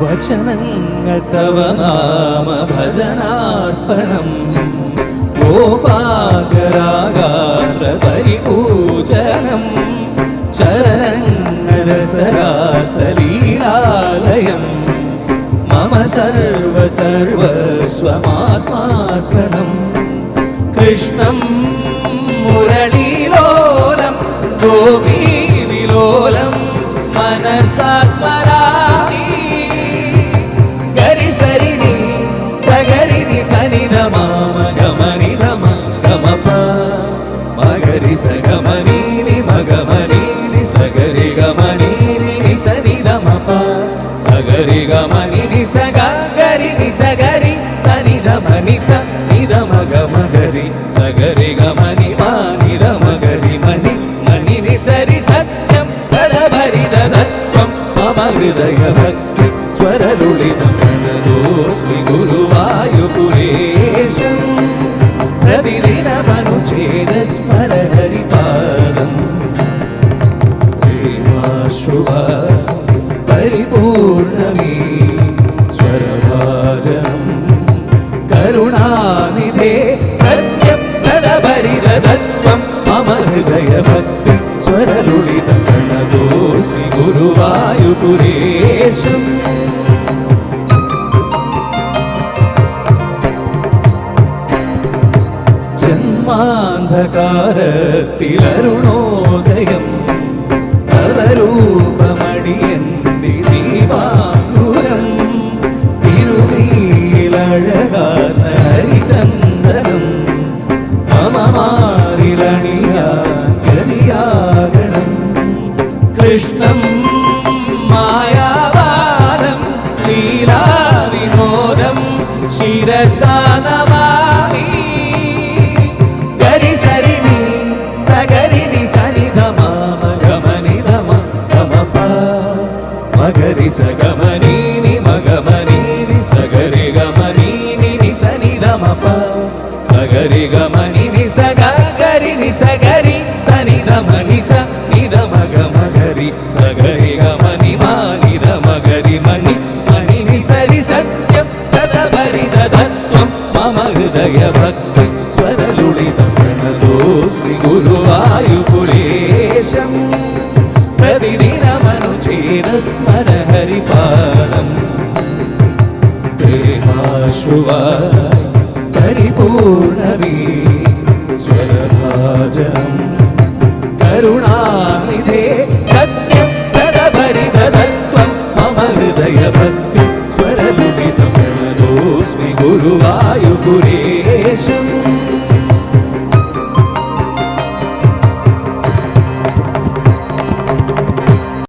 വചനങ്ങൾ തവ നാമ ഭജനാർപ്പണം. ഗോപാകരാഗാത്ര പരിപൂജനം. ചരണരസരാസലീലാലയം മമ സർവ സർവസ്വമാത്മാർപ്പണം കൃഷ്ണം മുരളീലോലം ഗോപീ വിലോലം సనిద గమని ధమ గమప మగరి సగమనీని మగమనీని సగరి గమనీని ని ధమప సగరి గమని సగరి ని సగరి సనిద మని స నిద మగ మగరి సగరి గమని మానిద మగరి మని మని ని సరి సత్యం పదభరి దత్వం మమ హృదయ భక్తి. స్వరలుళితం ప్రణతోస్మి గురువాయుపురేశం. ప్రతిదినమనుచేద స్మర హరిపాదం. ప్రేమాశ్రువ పరిపూర్ణమీ స్వరభాజనం. కరుణానిధే సత్యప్రదభరిదత్వం మమ హృదయ భక్తి. സ്വരരുളിതോ ശ്രീ ഗുരുവായുപുരേശം ജന്മാന്ധകാരത്തിലരുണോദയം അവരൂപമടിയന്റെ ദീപാ శిరసానమామి గరి సరిని సగరిని సనిధమ మగమనిధమ గమప. మగరి సగమనీని మగమనీని సగరి గమనీని నిసనిధమప సగరి గమని నిస గరి నిసగరి సనిధమ నిస నిధమ గమగరి. సగరి గమని మా నిధమగరి మని మణిని సరి సత్ தत्वं मम हृदय भक्ति स्वरलुलितं प्रणतोऽस्मि गुरुवायुपुरेशम् प्रतिदिनमनुचेन स्मर हरिपादम् प्रेमाश्रुवाय परिपूर्णमे स्वरभाजनम् करुणानिधे